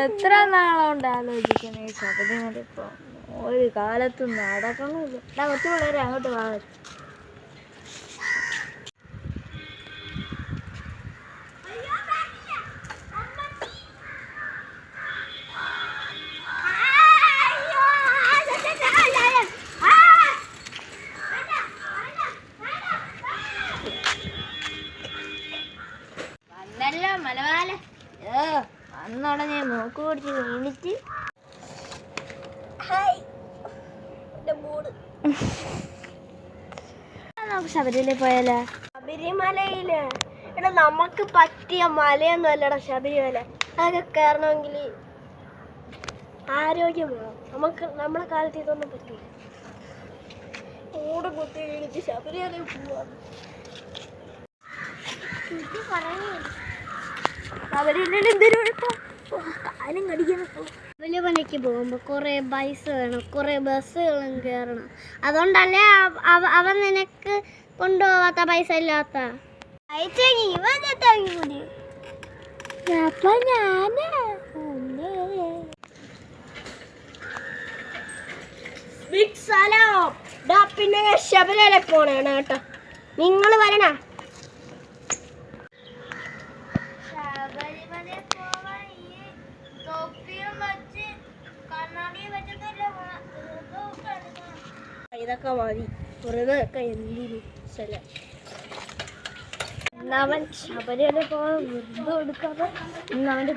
എത്ര നാളുകൊണ്ട് ആലോചിക്കണേ ശബരിമല ഇപ്പൊ ഒരു കാലത്തും നടക്കണമില്ല. കൊച്ചു പിള്ളേരെ അങ്ങോട്ട് വാ. വന്നുടനെ മൂക്ക് പിടിച്ച് വീണിട്ട് നമുക്ക് ശബരിമല പോയാലോ? ശബരിമലയിൽ. എടാ നമുക്ക് പറ്റിയ മലയൊന്നും അല്ലടാ ശബരിമല. അതൊക്കെ കയറണമെങ്കിൽ ആരോഗ്യം വേണം. നമുക്ക് നമ്മളെ കാലത്ത് ഇതൊന്നും പറ്റില്ല. ഓട് കുത്തി വീണിച്ച് ശബരിമല പോവാം. ശബരിമല എന്തൊരു കുഴപ്പം? കാലും കടിക്കണം പോകുമ്പോ പോകുമ്പോൾ കുറേ ബൈസ് വേണം കുറേ ബസ്സുകളും കേറണം. അതുകൊണ്ടല്ലേ അവ- അവ- അവൻ നിനക്ക് കൊണ്ടുപോവാത്ത പൈസ ഇല്ലാത്ത? അപ്പൊ ഞാൻ ബിഗ് സലാം ഡാ പിന്നെ ഞാൻ ശബരിമല കേട്ടോ. നിങ്ങൾ വരണ? ഇതൊക്കെ മതി വെറുതെ ഒക്കെ എന്തിനു ചില ഇന്നവൻ ശബരിമല പോകാൻ വെറുതെ എടുക്കാതെ ഇന്ന് അവന്റെ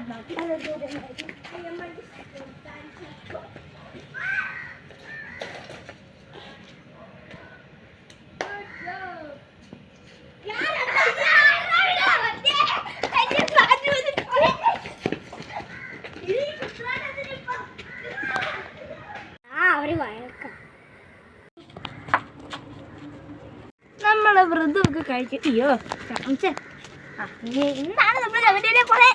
ആ അവർ വഴക്കാം നമ്മളെ വ്രതമൊക്കെ കഴിച്ച് അയ്യോ കാണിച്ചേ ആ, ഇനി ഇന്നാണ് നമ്മൾ ശബരിമല കുറെ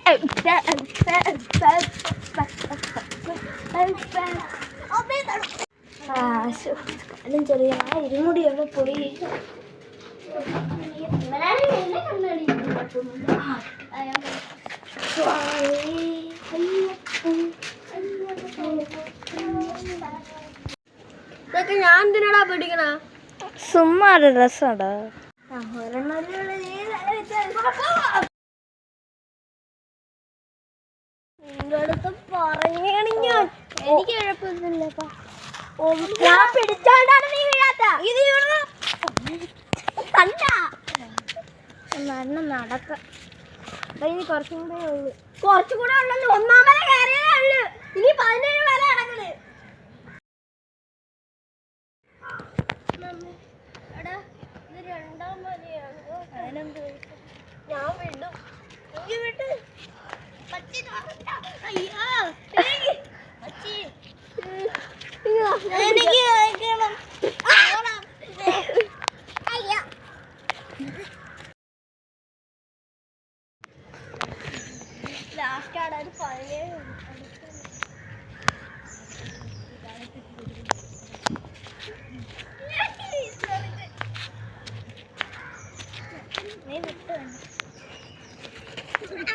ചെറിയ ആ ഇരുമുടിയൊക്കെ പോയി ഞാൻ എന്തിനാടാ പിടിക്കണ സുമ്മാ ഒരു അടുത്ത് പറഞ്ഞാണെങ്കിൽ എനിക്ക് കുഴപ്പമൊന്നുമില്ലപ്പാ. ഞാൻ പിടിച്ചോണ്ടാണ് നീ വീഴാത്ത ഇത് മരണം നടക്ക. ഇനി കുറച്ചും കൂടെ ഉള്ളു. കുറച്ചും കൂടെ ഉള്ളല്ലോ ഒന്നാമത് കയറിയേ ഉള്ളു. ഇനി പതിനേഴ് ഞാൻ വിടും എനിക്ക് വിട്ട്. തുറന്നിട്ട. അയ്യോ എനിക്ക് പച്ചി. എനിക്ക് കഴിക്കണം. ഓടാം. അയ്യോ ലാസ്റ്റ് അവിടെ ഒരു പതിനേഴ്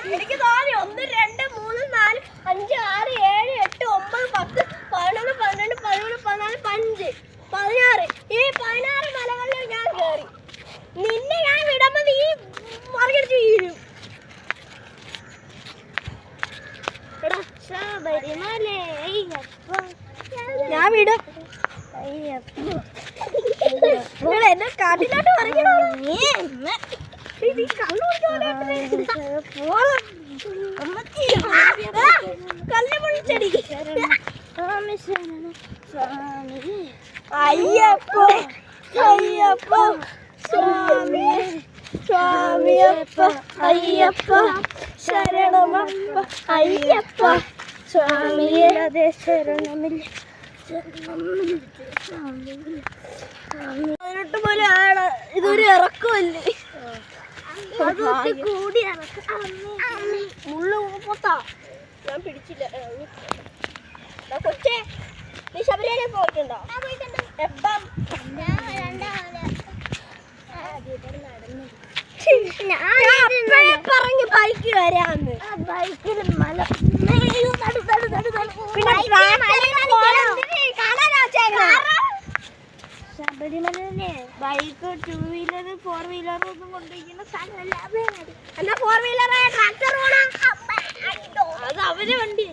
എനിക്ക് തോന്നി ഒന്ന് രണ്ട് മൂന്ന് നാല് അഞ്ച് ആറ് ഏഴ് എട്ട് ഒമ്പത് പത്ത് പതിനൊന്ന് പന്ത്രണ്ട് പതിമൂന്ന് പതിനാല് പതിനഞ്ച് പതിനാറ്. ഈ പതിനാറ് മലകളിൽ ഞാൻ കയറി നിന്നെ ഞാൻ വിടുമ്പോൾ നീ മറികടിച്ച് വീഴും. ഞാൻ വിടും. നിങ്ങൾ എന്നെ കാട്ടിലോട്ട് പറയണോ ഇത് കള്ളു പൊളിച്ചടി അയ്യപ്പ അയ്യപ്പ സ്വാമി സ്വാമിയപ്പ അയ്യപ്പ ശരണമപ്പ അയ്യപ്പ സ്വാമിയെ. ശരണമില്ല. പതിനെട്ട് പോലെ ആണ്. ഇതൊരു ഇറക്കമല്ലേ? കൂടി മുള്ള പൊത്താ. ഞാൻ പിടിച്ചില്ല. കൊച്ചേ നീ ശബരിമല പോയിട്ടുണ്ടോ? എപ്പം? പറഞ്ഞു ബൈക്കിൽ വരാന്ന്. ബൈക്കിൽ മല ശബരിമലയിലെ bike two wheeler four wheeler ഒന്നും കൊണ്ടിരിക്കുന്ന സ്ഥലമല്ല. എന്നാ ഫോർ വീലർ ട്രാക്ടർ അത് അവരെ വണ്ടി.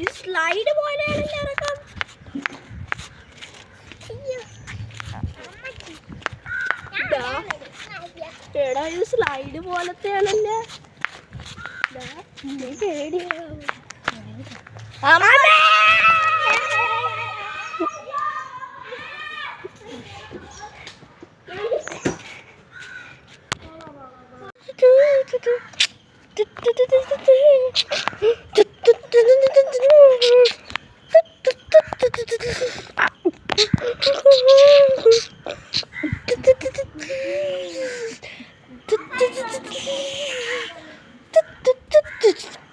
ഇത് സ്ലൈഡ് പോലെയാണല്ലേ ഇറക്കം. എടാ ഇത് സ്ലൈഡ് പോലത്തെയാണല്ലേ ദാ, നീ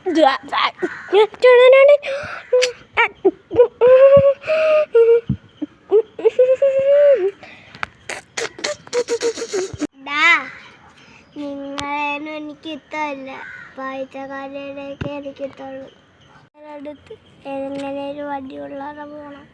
Do that. ഇഷ്ടമുള്ളൂ അടുത്ത് ഏതെങ്കിലും ഒരു വടിയുള്ളാതെ പോണം.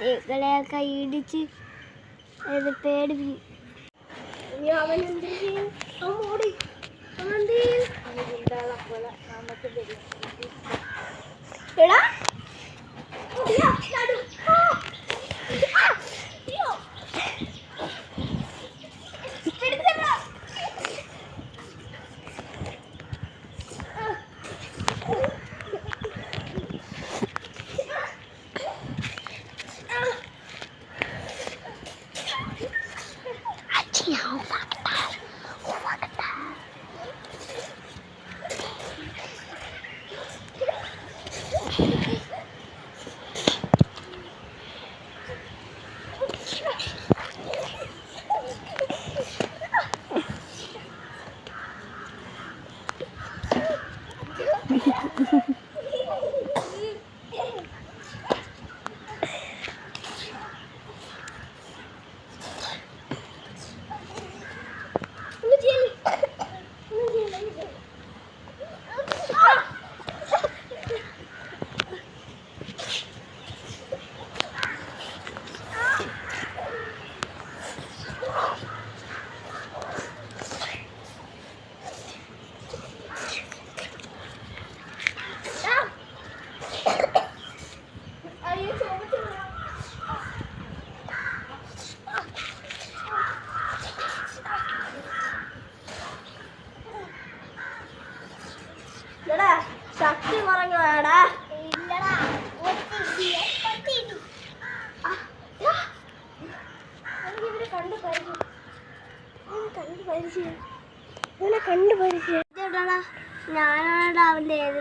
നിങ്ങളെയൊക്കെ ഇടിച്ച് ഇത് പേടിപ്പിക്കും. അവൻ എന്ത് ചെയ്യും? അവൻ ഓടി. അവൻ എന്ത് ചെയ്യും?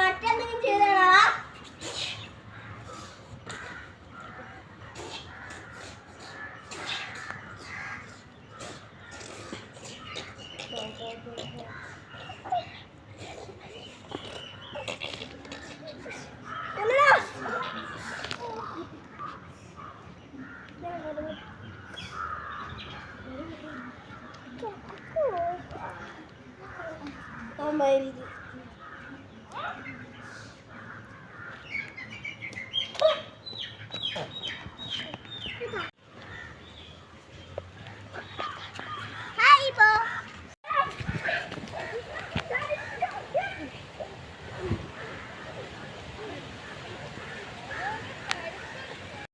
tomate